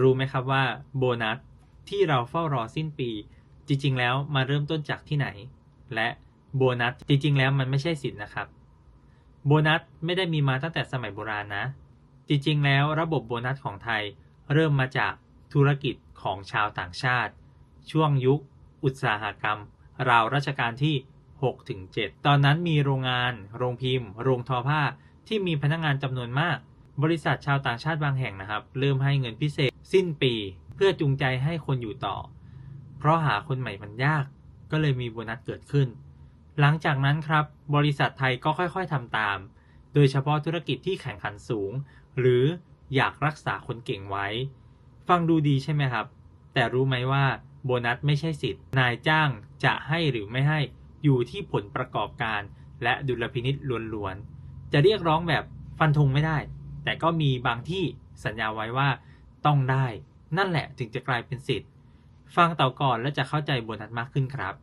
รู้ไหมครับว่าโบนัสที่เราเฝ้ารอสิ้นปี จริง ๆ แล้วมาเริ่มต้นจากที่ไหน และโบนัสจริง ๆ แล้วมันไม่ใช่สินนะครับ โบนัสไม่ได้มีมาตั้งแต่สมัยโบราณนะ จริง ๆ แล้วระบบโบนัสของไทยเริ่มมาจากธุรกิจของชาวต่างชาติ ช่วงยุค อุตสาหกรรม ราวรัชกาลที่6-7 ตอนนั้นมีโรงงาน โรงพิมพ์ โรงทอผ้าที่มีพนักงานจำนวนมาก บริษัทชาวต่างชาติบางแห่งนะครับ เริ่มให้เงินพิเศษสิ้นปี เพื่อจูงใจให้คนอยู่ต่อ เพราะหาคนใหม่มันยาก ก็เลยมีโบนัสเกิดขึ้น หลังจากนั้นครับ บริษัทไทยก็ค่อยๆทำตาม โดยเฉพาะธุรกิจที่แข่งขันสูง หรืออยากรักษาคนเก่งไว้ ฟังดูดีใช่ไหมครับ แต่รู้ไหมว่าโบนัสไม่ใช่สิทธิ์ นายจ้างจะให้หรือไม่ให้อยู่ที่ผลประกอบการ และดุลพินิษล้วนๆ จะเรียกร้องแบบฟันธงไม่ได้ แต่ก็มีบางที่สัญญาไว้ว่าต้องได้ นั่นแหละจึงจะกลายเป็นสิทธิ์ ฟังต่อก่อนแล้วจะเข้าใจโบนัดมากขึ้นครับ